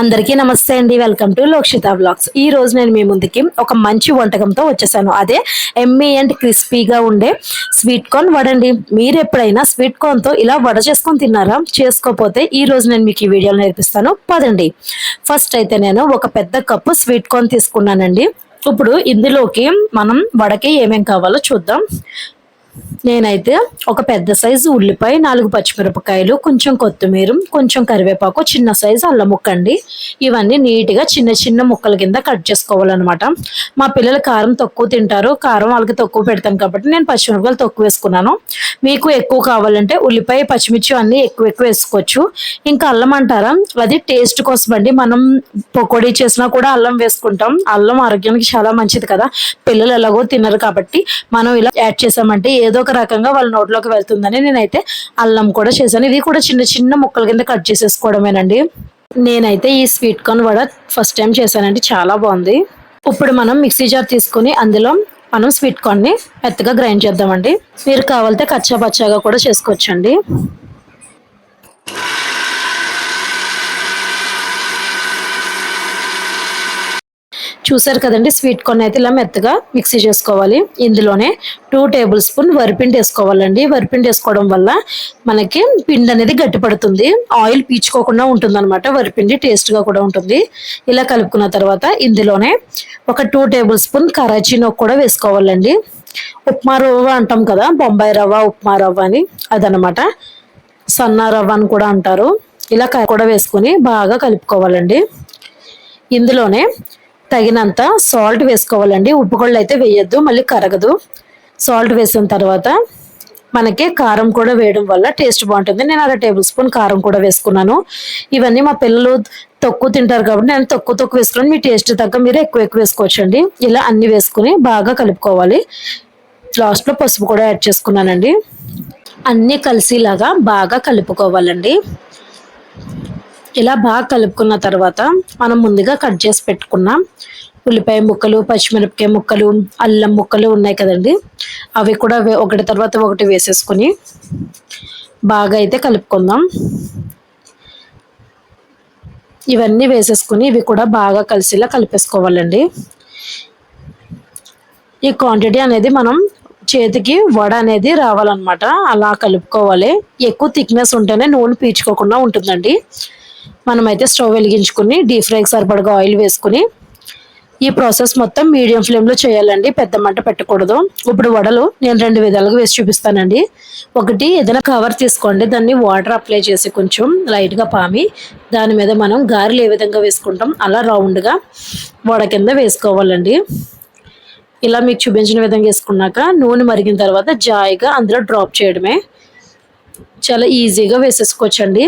అందరికీ నమస్తే అండి. వెల్కమ్ టు లోక్షిత బ్లాగ్స్ ఈ రోజు నేను మీ ముందుకి ఒక మంచి వంటకంతో వచ్చేసాను. అదే ఎమ్మీ అండ్ క్రిస్పీగా ఉండే స్వీట్ కార్న్ వడండి మీరు ఎప్పుడైనా స్వీట్ కార్న్తో ఇలా వడ చేసుకొని తిన్నారా? చేసుకోకపోతే ఈ రోజు నేను మీకు ఈ వీడియోలో నేర్పిస్తాను. పదండి. ఫస్ట్ అయితే నేను ఒక పెద్ద కప్పు స్వీట్ కార్న్ తీసుకున్నానండి. ఇప్పుడు ఇందులోకి మనం వడకి ఏమేం కావాలో చూద్దాం. నేనైతే ఒక పెద్ద సైజు ఉల్లిపాయ నాలుగు పచ్చిమిరపకాయలు కొంచెం కొత్తిమీర కొంచెం కరివేపాకు చిన్న సైజు అల్లం ముక్క అండి. ఇవన్నీ నీట్గా చిన్న చిన్న ముక్కల కింద కట్ చేసుకోవాలన్నమాట. మా పిల్లలు కారం తక్కువ తింటారు. కారం వాళ్ళకి తక్కువ పెడతాను కాబట్టి నేను పచ్చిమిరపకాయలు తక్కువ వేసుకున్నాను. మీకు ఎక్కువ కావాలంటే ఉల్లిపాయ పచ్చిమిర్చి అన్నీ ఎక్కువ ఎక్కువ వేసుకోవచ్చు. ఇంకా అల్లం అంటారా? అది టేస్ట్ కోసం అండి మనం పకోడీ చేసినా కూడా అల్లం వేసుకుంటాం. అల్లం ఆరోగ్యానికి చాలా మంచిది కదా. పిల్లలు ఎలాగో తినరు కాబట్టి మనం ఇలా యాడ్ చేసామంటే ఏదో ఒక రకంగా వాళ్ళ నోట్లోకి వెళ్తుందని నేనైతే అల్లం కూడా చేశాను. ఇది కూడా చిన్న చిన్న ముక్కల కింద కట్ చేసేసుకోవడమేనండి. నేనైతే ఈ sweet corn vada first time చేశానండి. చాలా బాగుంది. ఇప్పుడు మనం మిక్సీ జార్ తీసుకొని అందులో మనం స్వీట్ కార్న్ని మెత్తగా గ్రైండ్ చేద్దామండి. మీరు కావాలంటే కచ్చా పచ్చాగా కూడా చేసుకోవచ్చండి. చూసారు కదండి స్వీట్ కార్న్ అయితే ఇలా మెత్తగా మిక్సీ చేసుకోవాలి. ఇందులోనే టూ టేబుల్ స్పూన్ వరిపిండి వేసుకోవాలండి. వరిపిండి వేసుకోవడం వల్ల మనకి పిండి అనేది గట్టిపడుతుంది ఆయిల్ పీచుకోకుండా ఉంటుంది అనమాట వరిపిండి టేస్ట్గా కూడా ఉంటుంది. ఇలా కలుపుకున్న తర్వాత ఇందులోనే ఒక టూ టేబుల్ స్పూన్ కరాచీ నొక్కు కూడా వేసుకోవాలండి. ఉప్మా రవ్వ అంటాం కదా బొంబాయి రవ్వ ఉప్మా రవ్వ అని అదనమాట సన్న రవ్వ అని కూడా అంటారు. ఇలా కూడా వేసుకుని బాగా కలుపుకోవాలండి. ఇందులోనే తగినంత సాల్ట్ వేసుకోవాలండి. ఉప్పు కొళ్ళు అయితే వేయద్దు మళ్ళీ కరగదు. సాల్ట్ వేసిన తర్వాత మనకి కారం కూడా వేయడం వల్ల టేస్ట్ బాగుంటుంది. నేను అర టేబుల్ స్పూన్ కారం కూడా వేసుకున్నాను. ఇవన్నీ మా పిల్లలు తక్కువ తింటారు కాబట్టి నేను తక్కువ తక్కువ వేసుకున్నాను. మీ టేస్ట్ తగ్గ మీరు ఎక్కువ ఎక్కువ వేసుకోవచ్చండి. ఇలా అన్ని వేసుకుని బాగా కలుపుకోవాలి. లాస్ట్లో పసుపు కూడా యాడ్ చేసుకున్నానండి. అన్నీ కలిసిలాగా బాగా కలుపుకోవాలండి. ఇలా బాగా కలుపుకున్న తర్వాత మనం ముందుగా కట్ చేసి పెట్టుకున్న ఉల్లిపాయ ముక్కలు పచ్చిమిరపకాయ ముక్కలు అల్లం ముక్కలు ఉన్నాయి కదండి. అవి కూడా ఒకటి తర్వాత ఒకటి వేసేసుకొని బాగా అయితే కలుపుకుందాం. ఇవన్నీ వేసేసుకుని ఇవి కూడా బాగా కలిసిలా కలిపేసుకోవాలండి. ఈ క్వాంటిటీ అనేది మనం చేతికి వడ అనేది రావాలన్నమాట. అలా కలుపుకోవాలి. ఎక్కువ థిక్నెస్ ఉంటేనే నూనె పీల్చుకోకుండా ఉంటుందండి. మనమైతే స్టవ్ వెలిగించుకుని డీప్ ఫ్రైకి సరిపడగా ఆయిల్ వేసుకుని ఈ ప్రాసెస్ మొత్తం మీడియం ఫ్లేమ్లో చేయాలండి. పెద్ద మంట పెట్టకూడదు. ఇప్పుడు వడలు నేను రెండు విధాలుగా వేసి చూపిస్తానండి. ఒకటి ఏదైనా కవర్ తీసుకోండి. దాన్ని వాటర్ అప్లై చేసి కొంచెం లైట్గా పామి దాని మీద మనం గారెలు ఏ విధంగా వేసుకుంటాం అలా రౌండ్గా వడ కింద వేసుకోవాలండి. ఇలా మీకు చూపించిన విధంగా వేసుకున్నాక నూనె మరిగిన తర్వాత జాయిగా అందులో డ్రాప్ చేయడమే. చాలా ఈజీగా వేసేసుకోవచ్చండి.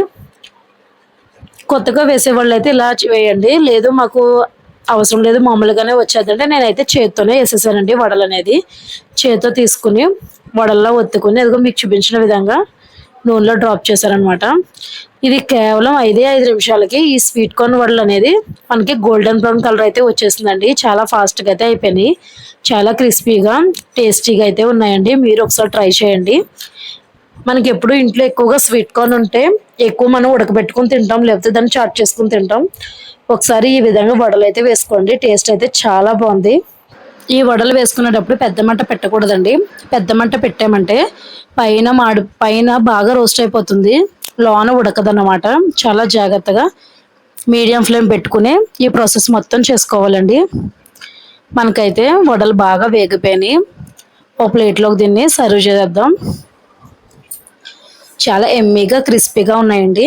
కొత్తగా వేసేవాళ్ళు అయితే ఇలా వేయండి లేదు మాకు అవసరం లేదు మామూలుగానే వచ్చేదంటే నేనైతే చేత్తోనే వేసేసానండి వడలు అనేది. చేత్తో తీసుకుని వడల్లో ఒత్తుకుని అదిగో మీకు చూపించిన విధంగా నూనెలో డ్రాప్ చేశారనమాట ఇది కేవలం ఐదే ఐదు నిమిషాలకి ఈ స్వీట్ కార్న్ వడలు అనేది మనకి గోల్డెన్ బ్రౌన్ కలర్ అయితే వచ్చేసిందండి. చాలా ఫాస్ట్గా అయితే అయిపోయినాయి. చాలా క్రిస్పీగా టేస్టీగా అయితే ఉన్నాయండి. మీరు ఒకసారి ట్రై చేయండి. మనకి ఎప్పుడు ఇంట్లో ఎక్కువగా స్వీట్ కార్న్ ఉంటే ఎక్కువ మనం ఉడకబెట్టుకుని తింటాం లేకపోతే దాన్ని చాట్ చేసుకుని తింటాం. ఒకసారి ఈ విధంగా వడలు అయితే వేసుకోండి. టేస్ట్ అయితే చాలా బాగుంది. ఈ వడలు వేసుకునేటప్పుడు పెద్ద మంట పెట్టకూడదండి. పెద్ద మంట పెట్టామంటే పైన మాడు పైన బాగా రోస్ట్ అయిపోతుంది. లోన ఉడకదన్నమాట. చాలా జాగ్రత్తగా మీడియం ఫ్లేమ్ పెట్టుకుని ఈ ప్రాసెస్ మొత్తం చేసుకోవాలండి. మనకైతే వడలు బాగా వేగిపోయినాయి. ఒక ప్లేట్లోకి దీన్ని సర్వ్ చేద్దాం చాలా ఎమ్మీగా క్రిస్పీగా ఉన్నాయండి.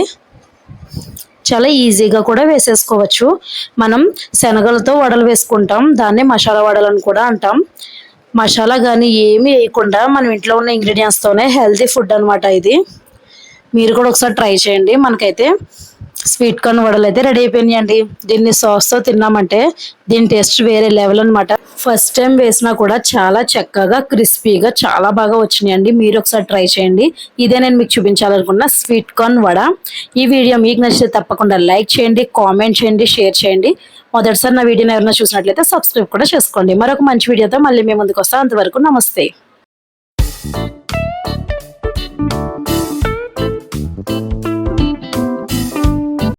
చాలా ఈజీగా కూడా వేసేసుకోవచ్చు. మనం శనగలతో వడలు వేసుకుంటాం దాన్ని మసాలా వడలు అని కూడా అంటాం. మసాలా కానీ ఏమీ వేయకుండా మనం ఇంట్లో ఉన్న ఇంగ్రీడియంట్స్తోనే హెల్తీ ఫుడ్ అనమాట ఇది. మీరు కూడా ఒకసారి ట్రై చేయండి. మనకైతే స్వీట్ కార్న్ వడలు అయితే రెడీ అయిపోయినాయండి. దీన్ని సాస్తో తిన్నామంటే దీని టేస్ట్ వేరే లెవెల్ అనమాట ఫస్ట్ టైం వేసినా కూడా చాలా చక్కగా క్రిస్పీగా చాలా బాగా వచ్చినాయండి. మీరు ఒకసారి ట్రై చేయండి. ఇదే నేను మీకు చూపించాలనుకున్న స్వీట్ కార్న్ వడ. ఈ వీడియో మీకు నచ్చితే తప్పకుండా లైక్ చేయండి కామెంట్ చేయండి షేర్ చేయండి. మొదటిసారి నా వీడియోని ఎవరైనా చూసినట్లయితే సబ్స్క్రైబ్ కూడా చేసుకోండి. మరొక మంచి వీడియోతో మళ్ళీ మేము ముందుకు వస్తాం. అంతవరకు నమస్తే.